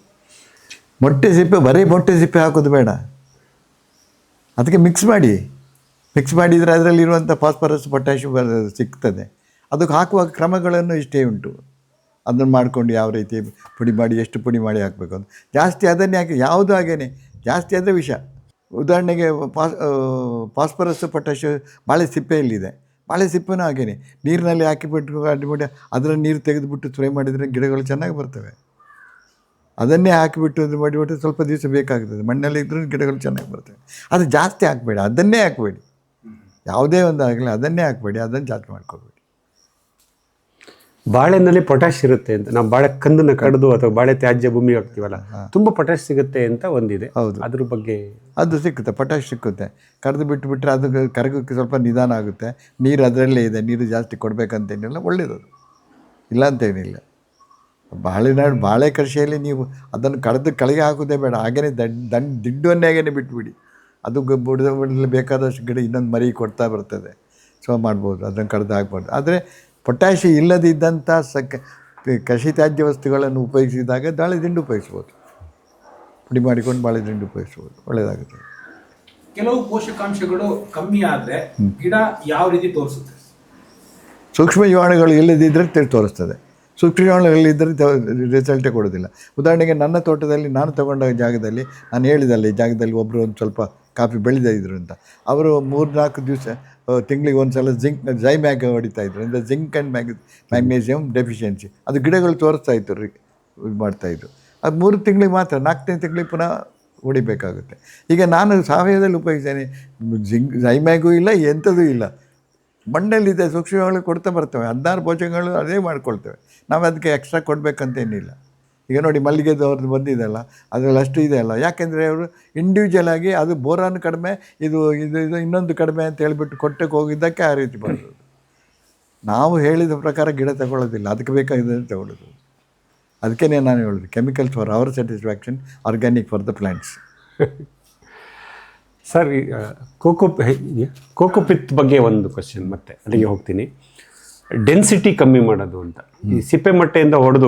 ಮೊಟ್ಟೆ ಸಿಪ್ಪೆ ಬರೀ ಮೊಟ್ಟೆ ಸಿಪ್ಪೆ ಹಾಕೋದು ಬೇಡ. ಅದಕ್ಕೆ ಮಿಕ್ಸ್ ಮಾಡಿ. ಮಿಕ್ಸ್ ಮಾಡಿದರೆ ಅದರಲ್ಲಿರುವಂಥ ಫಾಸ್ಫರಸ್ ಪೊಟ್ಯಾಷಿಯಂ ಸಿಗ್ತದೆ. ಅದಕ್ಕೆ ಹಾಕುವ ಕ್ರಮಗಳನ್ನು ಇಷ್ಟೇ ಉಂಟು. ಅದನ್ನು ಮಾಡ್ಕೊಂಡು ಯಾವ ರೀತಿ ಪುಡಿ ಮಾಡಿ ಎಷ್ಟು ಪುಡಿ ಮಾಡಿ ಹಾಕಬೇಕು ಅಂತ. ಜಾಸ್ತಿ ಅದನ್ನೇ ಹಾಕಿ ಯಾವುದು ಹಾಗೇನೆ? ಜಾಸ್ತಿ ಆದರೆ ವಿಷ. ಉದಾಹರಣೆಗೆ ಪಾಸ್ ಫಾಸ್ಫರಸ್ ಪೊಟ್ಯಾಷ್ ಬಾಳೆ ಸಿಪ್ಪೆಯಲ್ಲಿದೆ ಬಾಳೆ ಸಿಪ್ಪೆನೂ ಹಾಗೇನೆ. ನೀರಿನಲ್ಲಿ ಹಾಕಿಬಿಟ್ಟು ಅಡ್ಡಿಬಿಟ್ಟು ಅದರ ನೀರು ತೆಗೆದುಬಿಟ್ಟು ಸ್ಪ್ರೇ ಮಾಡಿದರೆ ಗಿಡಗಳು ಚೆನ್ನಾಗಿ ಬರ್ತವೆ. ಅದನ್ನೇ ಹಾಕಿಬಿಟ್ಟು ಇದು ಮಾಡಿಬಿಟ್ಟು ಸ್ವಲ್ಪ ದಿವಸ ಬೇಕಾಗ್ತದೆ. ಮಣ್ಣಲ್ಲಿ ಇದ್ರೂ ಗಿಡಗಳು ಚೆನ್ನಾಗಿ ಬರ್ತವೆ. ಅದು ಜಾಸ್ತಿ ಹಾಕಬೇಡಿ. ಅದನ್ನೇ ಹಾಕಬೇಡಿ. ಯಾವುದೇ ಒಂದು ಆಗಲಿ ಅದನ್ನೇ ಹಾಕಬೇಡಿ. ಅದನ್ನು ಜಾಸ್ತಿ ಮಾಡ್ಕೊಬೇಡಿ. ಬಾಳೆನಲ್ಲಿ ಪೊಟ್ಯಾಶ್ ಇರುತ್ತೆ ಅಂತ. ನಾವು ಬಾಳೆ ಕಂದನ್ನ ಕಡಿದು ಅಥವಾ ಬಾಳೆ ತ್ಯಾಜ್ಯ ಭೂಮಿ ಹಾಕ್ತೀವಲ್ಲ ತುಂಬಾ ಪೊಟ್ಯಾಶ್ ಸಿಗುತ್ತೆ ಅಂತ ಒಂದಿದೆ. ಹೌದು. ಅದ್ರ ಬಗ್ಗೆ ಅದು ಸಿಕ್ಕುತ್ತೆ ಪೊಟ್ಯಾಶ್ ಸಿಕ್ಕುತ್ತೆ. ಕರೆದು ಬಿಟ್ಟು ಬಿಟ್ಟರೆ ಅದು ಕರಗಕ್ಕೆ ಸ್ವಲ್ಪ ನಿಧಾನ ಆಗುತ್ತೆ. ನೀರು ಅದರಲ್ಲೇ ಇದೆ ನೀರು ಜಾಸ್ತಿ ಕೊಡಬೇಕಂತೇನಿಲ್ಲ ಒಳ್ಳೆಯದು ಇಲ್ಲ ಅಂತೇನಿಲ್ಲ ಬಾಳೆನಾಡು ಬಾಳೆ ಕೃಷಿಯಲ್ಲಿ ನೀವು ಅದನ್ನು ಕಳೆದು ಕಳೆಗೆ ಹಾಕೋದೇ ಬೇಡ ಹಾಗೇ ದಂಡ್ ದಂಡ್ ಬಿಟ್ಬಿಡಿ. ಅದು ಬುಡದಲ್ಲಿ ಬೇಕಾದಷ್ಟು ಗಿಡ ಇನ್ನೊಂದು ಮರಿ ಕೊಡ್ತಾ ಬರ್ತದೆ. ಸೊ ಮಾಡ್ಬೋದು ಅದನ್ನು ಕಡ್ದು ಹಾಕ್ಬಾರ್ದು ಆದರೆ ಪೊಟ್ಯಾಷಿ ಇಲ್ಲದಿದ್ದಂಥ ಸ ಕಸಿ ತ್ಯಾಜ್ಯ ವಸ್ತುಗಳನ್ನು ಉಪಯೋಗಿಸಿದಾಗ ದಾಳಿ ದಿಂಡು ಉಪಯೋಗಿಸ್ಬೋದು. ಪುಡಿ ಮಾಡಿಕೊಂಡು ಬಾಳೆ ದಿಂಡು ಉಪಯೋಗಿಸ್ಬೋದು. ಒಳ್ಳೆಯದಾಗುತ್ತೆ. ಕೆಲವು ಪೋಷಕಾಂಶಗಳು ಕಮ್ಮಿ ಆದರೆ ಗಿಡ ಯಾವ ರೀತಿ ತೋರಿಸುತ್ತೆ? ಸೂಕ್ಷ್ಮ ಜೀವಾಣುಗಳು ಇಲ್ಲದಿದ್ದರೆ ತೋರಿಸ್ತದೆ. ಸೂಕ್ಷ್ಮ ಜೀವಾಣುಗಳು ಇಲ್ಲದಿದ್ದರೆ ರಿಸಲ್ಟೇ ಕೊಡೋದಿಲ್ಲ ಉದಾಹರಣೆಗೆ ನನ್ನ ತೋಟದಲ್ಲಿ ನಾನು ತಗೊಂಡ ಜಾಗದಲ್ಲಿ ನಾನು ಹೇಳಿದಲ್ಲಿ ಈ ಜಾಗದಲ್ಲಿ ಒಬ್ಬರು ಒಂದು ಸ್ವಲ್ಪ ಕಾಫಿ ಬೆಳೆದ ಇದ್ರು ಅಂತ. ಅವರು ಮೂರು ನಾಲ್ಕು ದಿವಸ ತಿಂಗಳಿಗೆ ಒಂದು ಸಲ ಜಿಂಕ್ ಜೈಮ್ಯಾಗ್ ಹೊಡಿತಾ ಇದ್ರು. ಅಂದರೆ zinc and mag magnesium deficiency ಅದು ಗಿಡಗಳು ತೋರಿಸ್ತಾ ಇತ್ತು ರೀ ಇದು ಮಾಡ್ತಾಯಿದ್ರು ಅದು ಮೂರು ತಿಂಗಳಿಗೆ ಮಾತ್ರ, ನಾಲ್ಕನೇ ತಿಂಗಳಿಗೆ ಪುನಃ ಹೊಡಿಬೇಕಾಗುತ್ತೆ. ಈಗ ನಾನು ಸಾವಯವದಲ್ಲಿ ಉಪಯೋಗಿಸ್ತೇನೆ. ಜಿಂಕ್ ಜೈಮ್ಯಾಗೂ ಇಲ್ಲ ಎಂಥದೂ ಇಲ್ಲ. ಮಣ್ಣಲ್ಲಿದೆ ಸೂಕ್ಷ್ಮಗಳು ಕೊಡ್ತಾ ಬರ್ತವೆ. ಹದಿನಾರು ಭೋಜನಗಳು ಅದೇ ಮಾಡ್ಕೊಳ್ತೇವೆ. ನಾವು ಅದಕ್ಕೆ ಎಕ್ಸ್ಟ್ರಾ ಕೊಡಬೇಕಂತೇನಿಲ್ಲ. ಈಗ ನೋಡಿ ಮಲ್ಲಿಗೆದು ಅವ್ರದ್ದು ಬಂದಿದೆಯಲ್ಲ, ಅದರಲ್ಲಿ ಅಷ್ಟು ಇದೆ ಅಲ್ಲ. ಯಾಕೆಂದರೆ ಅವರು ಇಂಡಿವಿಜುವಲ್ ಆಗಿ ಅದು ಬೋರಾನು ಕಡಿಮೆ, ಇದು ಇದು ಇದು ಇನ್ನೊಂದು ಕಡಿಮೆ ಅಂತ ಹೇಳಿಬಿಟ್ಟು ಕೊಟ್ಟಕ್ಕೆ ಹೋಗಿದ್ದಕ್ಕೆ ಆ ರೀತಿ ಬರೋದು ನಾವು ಹೇಳಿದ ಪ್ರಕಾರ ಗಿಡ ತಗೊಳ್ಳೋದಿಲ್ಲ, ಅದಕ್ಕೆ ಬೇಕಾಗಿದ್ದರೆ ತಗೊಳ್ಳೋದು. ಅದಕ್ಕೇ ನಾನು ಹೇಳೋದು chemicals for our satisfaction organic for the plants sir coco cocopith ಬಗ್ಗೆ ಒಂದು ಕ್ವಶನ್ ಮತ್ತೆ, ಅಲ್ಲಿಗೆ ಹೋಗ್ತೀನಿ. ಡೆನ್ಸಿಟಿ ಕಮ್ಮಿ ಮಾಡೋದು ಅಂತ. ಈ ಸಿಪ್ಪೆ ಮಟ್ಟೆಯಿಂದ ಹೊಡೆದು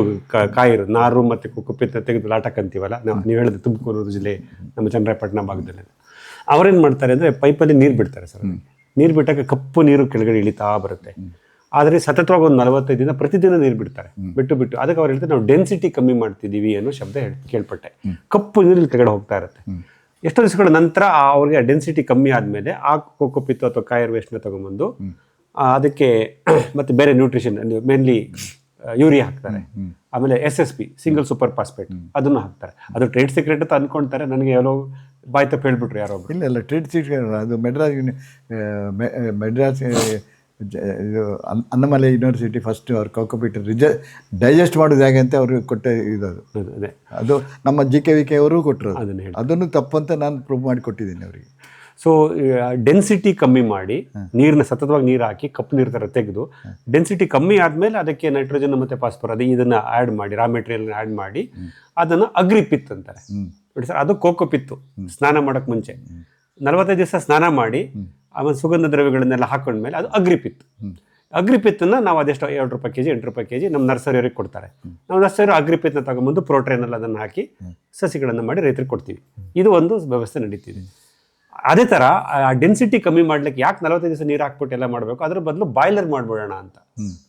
ಕಾಯಿರು ನಾರು ಮತ್ತು ಕೋಕೋ ಪಿತ್ ತೆಗೆದು ಲಾಟಕ್ ಅಂತೀವಲ್ಲ ನಾವು ನೀವು ಹೇಳಿದ್ರೆ ತುಮಕೂರು ಜಿಲ್ಲೆ ನಮ್ಮ ಚಂದ್ರಪಟ್ಟಣ ಭಾಗದಲ್ಲಿ. ಅವರೇನು ಮಾಡ್ತಾರೆ ಅಂದರೆ ಪೈಪಲ್ಲಿ ನೀರು ಬಿಡ್ತಾರೆ ಸರ್. ನೀರು ಬಿಟ್ಟಾಗ ಕಪ್ಪು ನೀರು ಕೆಳಗಡೆ ಇಳಿತಾ ಬರುತ್ತೆ. ಆದರೆ ಸತತವಾಗಿ ಒಂದು ನಲವತ್ತೈದು ದಿನ ಪ್ರತಿದಿನ ನೀರು ಬಿಡ್ತಾರೆ. ಬಿಟ್ಟು ಬಿಟ್ಟು ಅದಕ್ಕೆ ಅವ್ರು ಹೇಳ್ತಾರೆ ನಾವು ಡೆನ್ಸಿಟಿ ಕಮ್ಮಿ ಮಾಡ್ತಿದ್ದೀವಿ ಅನ್ನೋ ಶಬ್ದ ಹೇಳ್- ಕೇಳ್ಪಟ್ಟೆ. ಕಪ್ಪು ನೀರು ಕೆಳಗಡೆ ಹೋಗ್ತಾ ಇರುತ್ತೆ. ಎಷ್ಟೋ ದಿವಸಗಳ ನಂತರ ಆ ಅವ್ರಿಗೆ ಡೆನ್ಸಿಟಿ ಕಮ್ಮಿ ಆದಮೇಲೆ ಆ ಕೊಕ್ಕೊಪ್ಪಿತ್ತು ಅಥವಾ ಕಾಯರ್ ವೇಸ್ಟ್ನ ತಗೊಂಬಂದು ಆ, ಅದಕ್ಕೆ ಮತ್ತೆ ಬೇರೆ ನ್ಯೂಟ್ರಿಷನ್ ಮೇನ್ಲಿ ಯೂರಿಯಾ ಹಾಕ್ತಾರೆ. ಆಮೇಲೆ S S P single super phosphate ಅದನ್ನು ಹಾಕ್ತಾರೆ. ಅದು ಟ್ರೇಡ್ ಸೀಕ್ರೆಟ್ ಅಂತ ಅನ್ಕೊಂತಾರೆ ನನಗೆ ಎಲ್ಲೋ ಬಾಯ್ ತಪ್ಪು ಹೇಳ್ಬಿಟ್ರು ಯಾರೋ ಇಲ್ಲ ಇಲ್ಲ ಟ್ರೇಡ್ ಸೀಕ್ರೆಟ್ ಅದು ಮೆಡ್ರಾಸ್ ಮೆಡ್ರಾಸ್ ಇದು ಅನ್- ಅನ್ನಮಲೆ ಯೂನಿವರ್ಸಿಟಿ ಫಸ್ಟ್ ಅವ್ರು ಕೋಕೋಪಿಟ್ ರಿಜ ಡೈಜೆಸ್ಟ್ ಮಾಡೋದು ಹೇಗೆ ಅಂತ ಅವ್ರಿಗೆ ಕೊಟ್ಟ ಇದು ಅದು. ಅದು ನಮ್ಮ ಜಿ ಕೆ ವಿ ಕೆ ಅವರು ಕೊಟ್ಟರು ಅದನ್ನು ಅದನ್ನ ಹೇಳಿ ಅದನ್ನು ತಪ್ಪಂತ ನಾನು ಪ್ರೂವ್ ಮಾಡಿ ಕೊಟ್ಟಿದ್ದೀನಿ ಅವರಿಗೆ. ಸೊ ಡೆನ್ಸಿಟಿ ಕಮ್ಮಿ ಮಾಡಿ ನೀರನ್ನ ಸತತವಾಗಿ ನೀರು ಹಾಕಿ ಕಪ್ಪು ನೀರು ಥರ ತೆಗೆದು ಡೆನ್ಸಿಟಿ ಕಮ್ಮಿ ಆದಮೇಲೆ ಅದಕ್ಕೆ ನೈಟ್ರೋಜನ್ ಮತ್ತು ಫಾಸ್ಫರ್ ಅದು ಇದನ್ನು ಆ್ಯಡ್ ಮಾಡಿ ರಾ ಮೆಟೀರಿಯಲ್ನ ಆ್ಯಡ್ ಮಾಡಿ ಅದನ್ನು ಅಗ್ರಿಪಿತ್ ಅಂತಾರೆ. ನೋಡಿ ಸರ್ ಅದು ಕೋಕೋ ಪಿತ್ತು. ಸ್ನಾನ ಮಾಡೋಕ್ಕೆ ಮುಂಚೆ. ನಲವತ್ತೈದು ದಿವಸ ಸ್ನಾನ ಮಾಡಿ ಆಮೇಲೆ ಸುಗಂಧ ದ್ರವ್ಯಗಳನ್ನೆಲ್ಲ ಹಾಕೊಂಡ್ಮೇಲೆ ಅದು ಅಗ್ರಿಪಿತ್ ಅಗ್ರಿಪಿತ್ತನ್ನ ನಾವು ಅದೆಷ್ಟು ಎರಡು ರೂಪಾಯಿ ಕೆ ಜಿ ಎಂಟು ರೂಪಾಯಿ ಕೆ ಜಿ ನಮ್ಮ ನರ್ಸರಿಯವರಿಗೆ ಕೊಡ್ತಾರೆ. ನಾವು ನರ್ಸರಿ ಅಗ್ರಿಪಿತ್ನ ತಗೊಂಬಂದು ಪ್ರೋಟ್ರೇನಲ್ಲಿ ಅದನ್ನು ಹಾಕಿ ಸಸಿಗಳನ್ನು ಮಾಡಿ ರೈತರಿಗೆ ಕೊಡ್ತೀವಿ. ಇದು ಒಂದು ವ್ಯವಸ್ಥೆ ನಡೀತಿದೆ. ಅದೇ ಥರ ಆ ಡೆನ್ಸಿಟಿ ಕಮ್ಮಿ ಮಾಡ್ಲಿಕ್ಕೆ ಯಾಕೆ ನಲವತ್ತೈದು ದಿವಸ ನೀರು ಹಾಕ್ಬಿಟ್ಟು ಎಲ್ಲ ಮಾಡಬೇಕು? ಅದ್ರ ಬದಲು ಬಾಯ್ಲರ್ ಮಾಡ್ಬಿಡೋಣ ಅಂತ.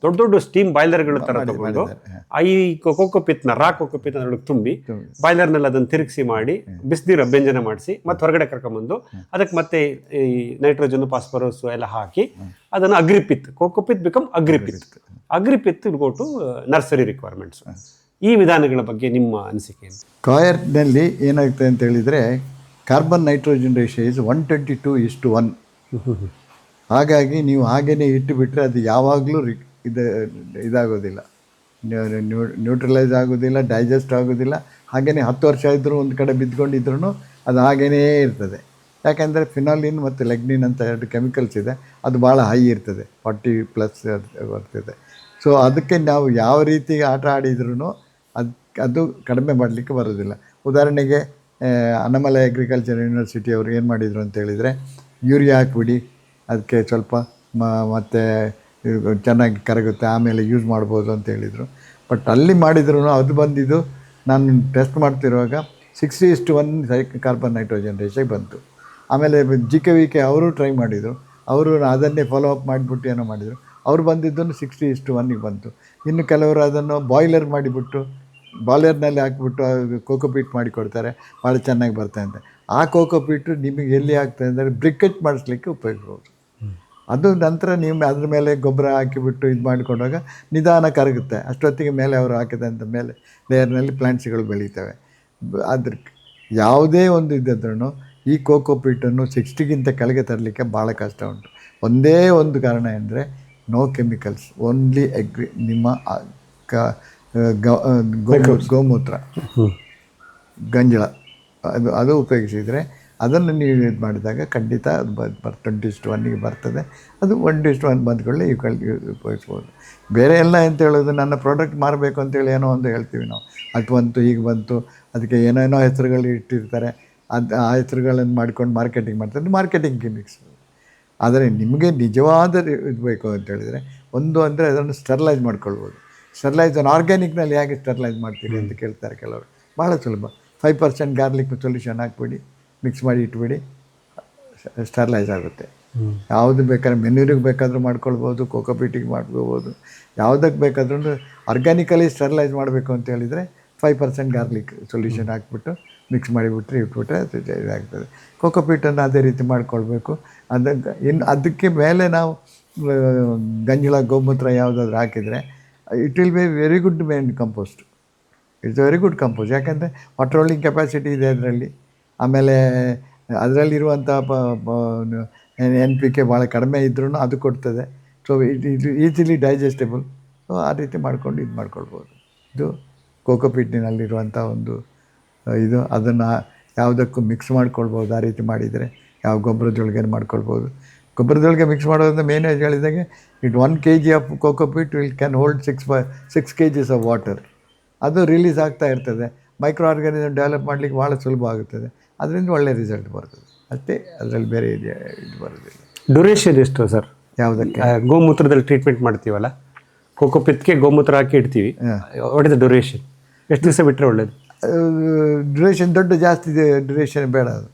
ದೊಡ್ಡ ದೊಡ್ಡ ಸ್ಟೀಮ್ ಬಾಯ್ಲರ್ಗಳ ಥರ ತಗೊಂಡು ಈ ಕೋಕೋ ಪಿತ್ನ ರಾ ಕೋಕೋ ಪಿತ್ ಅದರೊಳಗೆ ತುಂಬಿ ಬಾಯ್ಲರ್ನಲ್ಲಿ ಅದನ್ನು ತಿರುಗಿಸಿ ಮಾಡಿ ಬಿಸಿನೀರು ಅಭ್ಯಂಜನ ಮಾಡಿಸಿ ಮತ್ತೆ ಹೊರಗಡೆ ಕರ್ಕೊಂಬಂದು ಅದಕ್ಕೆ ಮತ್ತೆ ಈ ನೈಟ್ರೋಜನ್ ಫಾಸ್ಫರಸ್ ಎಲ್ಲ ಹಾಕಿ ಅದನ್ನು agripith coco pith become agripith agripith go to nursery requirements ಈ ವಿಧಾನಗಳ ಬಗ್ಗೆ ನಿಮ್ಮ ಅನಿಸಿಕೆ ಕಾಯರ್ನಲ್ಲಿ ಏನಾಗುತ್ತೆ ಅಂತ ಹೇಳಿದರೆ carbon nitrogen ratio is one twenty two is to one ಹಾಗಾಗಿ ನೀವು ಹಾಗೇ ಇಟ್ಟುಬಿಟ್ರೆ ಅದು ಯಾವಾಗಲೂ ರಿ ಇದು ಇದಾಗೋದಿಲ್ಲ. ನ್ಯೂಟ್ರಲೈಸ್ ಆಗೋದಿಲ್ಲ ಡೈಜೆಸ್ಟ್ ಆಗೋದಿಲ್ಲ. ಹಾಗೆಯೇ ಹತ್ತು ವರ್ಷ ಇದ್ದರೂ ಒಂದು ಕಡೆ ಬಿದ್ದುಕೊಂಡಿದ್ರೂ ಅದು ಹಾಗೆಯೇ ಇರ್ತದೆ. ಯಾಕೆಂದರೆ ಫಿನಾಲಿನ್ ಮತ್ತು ಲೆಗ್ನಿನ್ ಅಂತ ಎರಡು ಕೆಮಿಕಲ್ಸ್ ಇದೆ. ಅದು ಭಾಳ ಹೈ ಇರ್ತದೆ. ಫಾರ್ಟಿ ಪ್ಲಸ್ ಬರ್ತದೆ. ಸೊ ಅದಕ್ಕೆ ನಾವು ಯಾವ ರೀತಿ ಆಟ ಆಡಿದ್ರೂ ಅದು ಅದು ಕಡಿಮೆ ಮಾಡಲಿಕ್ಕೆ ಬರೋದಿಲ್ಲ. ಉದಾಹರಣೆಗೆ ಅನಮಲ ಅಗ್ರಿಕಲ್ಚರ್ ಯೂನಿವರ್ಸಿಟಿ ಅವರು ಏನು ಮಾಡಿದರು ಅಂತ ಹೇಳಿದರೆ, ಯೂರಿಯಾ ಹಾಕ್ಬಿಡಿ ಅದಕ್ಕೆ ಸ್ವಲ್ಪ ಮ, ಮತ್ತು ಚೆನ್ನಾಗಿ ಕರಗುತ್ತೆ, ಆಮೇಲೆ ಯೂಸ್ ಮಾಡ್ಬೋದು ಅಂತ ಹೇಳಿದರು. ಬಟ್ ಅಲ್ಲಿ ಮಾಡಿದ್ರು ಅದು ಬಂದಿದ್ದು, ನಾನು ಟೆಸ್ಟ್ ಮಾಡ್ತಿರುವಾಗ ಸಿಕ್ಸ್ಟಿ ಇಷ್ಟು ಒನ್ ಸೈ ಕಾರ್ಬನ್ ನೈಟ್ರೋಜನ್ ರೇಷಿಗೆ ಬಂತು. ಆಮೇಲೆ ಜಿ ಕೆ ವಿ ಕೆ ಅವರು ಟ್ರೈ ಮಾಡಿದರು, ಅವರು ಅದನ್ನೇ ಫಾಲೋ ಅಪ್ ಮಾಡಿಬಿಟ್ಟು ಏನೋ ಮಾಡಿದರು. ಅವ್ರು ಬಂದಿದ್ದನ್ನು ಸಿಕ್ಸ್ಟಿ ಇಷ್ಟು ಒನ್ನಿಗೆ ಬಂತು. ಇನ್ನು ಕೆಲವರು ಅದನ್ನು ಬಾಯ್ಲರ್ ಮಾಡಿಬಿಟ್ಟು ಬಾಯ್ಲರ್ನಲ್ಲಿ ಹಾಕ್ಬಿಟ್ಟು ಕೋಕೋ ಕೋಕೋಪೀಟ್ ಮಾಡಿಕೊಡ್ತಾರೆ ಭಾಳ ಚೆನ್ನಾಗಿ ಬರ್ತದೆ ಅಂತ. ಆ ಕೋಕೋಪೀಟು ನಿಮಗೆ ಎಲ್ಲಿ ಆಗ್ತದೆ ಅಂದರೆ ಬ್ರಿಕೆಟ್ ಮಾಡಿಸ್ಲಿಕ್ಕೆ ಉಪಯೋಗಿಸ್ಬೋದು ಅದು ನಂತರ ನೀವು ಅದ್ರ ಮೇಲೆ ಗೊಬ್ಬರ ಹಾಕಿಬಿಟ್ಟು ಇದು ಮಾಡಿಕೊಂಡಾಗ ನಿಧಾನ ಕರಗುತ್ತೆ. ಅಷ್ಟೊತ್ತಿಗೆ ಮೇಲೆ ಅವರು ಹಾಕಿದಂಥ ಮೇಲೆ ಲೇಯರ್ನಲ್ಲಿ ಪ್ಲಾಂಟ್ಸ್ಗಳು ಬೆಳೀತವೆ. ಅದ್ರ ಯಾವುದೇ ಒಂದು ಇದ್ದರೂ ಈ ಕೋಕೋಪೀಟನ್ನು ಸಿಕ್ಸ್ಟಿಗಿಂತ ಕೆಳಗೆ ತರಲಿಕ್ಕೆ ಭಾಳ ಕಷ್ಟ ಉಂಟು. ಒಂದೇ ಒಂದು ಕಾರಣ ಎಂದರೆ ನೋ ಕೆಮಿಕಲ್ಸ್ ಓನ್ಲಿ ಎಗ್ರಿ ನಿಮ್ಮ ಕ ಗ- ಗೋಮೂತ್ರ. ಗಂಜಳ ಅದು ಅದು ಉಪಯೋಗಿಸಿದರೆ ಅದನ್ನು ನೀವು ಇದು ಮಾಡಿದಾಗ ಖಂಡಿತ ಅದು ಬರ್ ಟ್ವೆಂಟಿ ಇಷ್ಟು ಒನ್ನಿಗೆ ಬರ್ತದೆ. ಅದು ಒನ್ ಇಷ್ಟು ಒನ್ ಬಂದ್ಕೊಳ್ಳಿ ಇವು ಕಲ್ ಉಪಯೋಗಿಸ್ಬೋದು. ಬೇರೆ ಎಲ್ಲ ಅಂತ ಹೇಳೋದು ನನ್ನ ಪ್ರಾಡಕ್ಟ್ ಮಾರಬೇಕು ಅಂತೇಳಿ ಏನೋ ಒಂದು ಹೇಳ್ತೀವಿ ನಾವು. ಅದು ಬಂತು ಈಗ ಬಂತು ಅದಕ್ಕೆ ಏನೇನೋ ಹೆಸರುಗಳು ಇಟ್ಟಿರ್ತಾರೆ. ಅದು ಆ ಹೆಸರುಗಳನ್ನು ಮಾಡ್ಕೊಂಡು ಮಾರ್ಕೆಟಿಂಗ್ ಮಾಡ್ತಾರೆ. ಮಾರ್ಕೆಟಿಂಗ್ ಗಿಮಿಕ್ಸ್ ಆದರೆ ನಿಮಗೆ ನಿಜವಾದ ಇದು ಬೇಕು ಅಂತ ಹೇಳಿದರೆ ಒಂದು ಅಂದರೆ ಅದನ್ನು ಸ್ಟರ್ಲೈಸ್ ಮಾಡ್ಕೊಳ್ಬೋದು. ಸ್ಟರ್ಲೈಸ್ ಆರ್ಗ್ಯಾನಿಕ್ನಲ್ಲಿ ಹೇಗೆ ಸ್ಟರ್ಲೈಸ್ ಮಾಡ್ತೀರಿ ಅಂತ ಕೇಳ್ತಾರೆ ಕೆಲವರು. ಭಾಳ ಸುಲಭ. ಫೈವ್ ಪರ್ಸೆಂಟ್ ಗಾರ್ಲಿಕ್ ಸೊಲ್ಯೂಷನ್ ಹಾಕ್ಬಿಡಿ ಮಿಕ್ಸ್ ಮಾಡಿ ಇಟ್ಬಿಡಿ ಸ್ಟರ್ಲೈಸ್ ಆಗುತ್ತೆ. ಯಾವುದು ಬೇಕಾದ್ರೆ ಮೆನ್ಯೂರಿಗೆ ಬೇಕಾದರೂ ಮಾಡ್ಕೊಳ್ಬೋದು ಕೋಕೋಪೀಟಿಗೆ ಮಾಡ್ಕೋಬೋದು ಯಾವುದಕ್ಕೆ ಬೇಕಾದ್ರೂ ಆರ್ಗ್ಯಾನಿಕಲಿ ಸ್ಟರ್ಲೈಸ್ ಮಾಡಬೇಕು ಅಂತ ಹೇಳಿದರೆ ಫೈವ್ ಪರ್ಸೆಂಟ್ ಗಾರ್ಲಿಕ್ ಸೊಲ್ಯೂಷನ್ ಹಾಕ್ಬಿಟ್ಟು ಮಿಕ್ಸ್ ಮಾಡಿಬಿಟ್ರೆ ಇಟ್ಬಿಟ್ರೆ ಅದು ಇದು ಇದಾಗ್ತದೆ. ಕೋಕೋಪೀಟನ್ನು ಅದೇ ರೀತಿ ಮಾಡ್ಕೊಳ್ಬೇಕು. ಅದಕ್ಕೆ ಇನ್ನು ಅದಕ್ಕೆ ಮೇಲೆ ನಾವು ಗಂಜಲ ಗೋಮೂತ್ರ ಯಾವುದಾದ್ರೂ ಹಾಕಿದರೆ it will be very good main compost it's very good compost ಯಾಕೆಂದರೆ ವಾಟರ್ ಹೋಲ್ಡಿಂಗ್ ಕೆಪಾಸಿಟಿ ಇದೆ ಅದರಲ್ಲಿ. ಆಮೇಲೆ ಅದರಲ್ಲಿರುವಂಥ ಪ ಎನ್ ಪಿ ಕೆ ಭಾಳ ಕಡಿಮೆ ಇದ್ರೂ ಅದು ಕೊಡ್ತದೆ. ಸೊ ಇಟ್ ಇದು ಈಸಿಲಿ ಡೈಜೆಸ್ಟೇಬಲ್ ಸೊ ಆ ರೀತಿ ಮಾಡ್ಕೊಂಡು ಇದು ಮಾಡ್ಕೊಳ್ಬೋದು. ಇದು ಕೋಕೋಪೀಟ್ನಲ್ಲಿರುವಂಥ ಒಂದು ಇದು. ಅದನ್ನು ಯಾವುದಕ್ಕೂ ಮಿಕ್ಸ್ ಮಾಡ್ಕೊಳ್ಬೋದು. ಆ ರೀತಿ ಮಾಡಿದರೆ, ಯಾವ ಗೊಬ್ಬರದೊಳಗೇನು ಮಾಡ್ಕೊಳ್ಬೋದು. ಗೊಬ್ಬರದೊಳಗೆ ಮಿಕ್ಸ್ ಮಾಡೋದ್ರಿಂದ ಮೇನ್ ಹೇಳಿದಾಗೆ it one K G of cocopeat will can hold six five six K Gs of water ಅದು ರಿಲೀಸ್ ಆಗ್ತಾ ಇರ್ತದೆ. ಮೈಕ್ರೋ ಆರ್ಗಾನಿಸಮ್ ಡೆವಲಪ್ ಮಾಡಲಿಕ್ಕೆ ಭಾಳ ಸುಲಭ ಆಗುತ್ತದೆ. ಅದರಿಂದ ಒಳ್ಳೆ ರಿಸಲ್ಟ್ ಬರ್ತದೆ. ಅಷ್ಟೇ ಅದರಲ್ಲಿ ಬೇರೆ ಇದೆ ಇದು ಬರೋದಿಲ್ಲ. ಡ್ಯೂರೇಷನ್ ಎಷ್ಟು ಸರ್? ಯಾವುದಕ್ಕೆ? ಗೋಮೂತ್ರದಲ್ಲಿ ಟ್ರೀಟ್ಮೆಂಟ್ ಮಾಡ್ತೀವಲ್ಲ? ಕೋಕೋ ಪಿತ್ಗೆ ಗೋಮೂತ್ರ ಹಾಕಿ ಇಡ್ತೀವಿ. ಇಸ್ ಡ್ಯೂರೇಷನ್ ಎಷ್ಟು ದಿವಸ ಬಿಟ್ಟರೆ ಒಳ್ಳೇದು? ಡ್ಯೂರೇಷನ್ ದೊಡ್ಡ ಜಾಸ್ತಿ ಡ್ಯೂರೇಷನ್ ಬೇಡ ಅದು.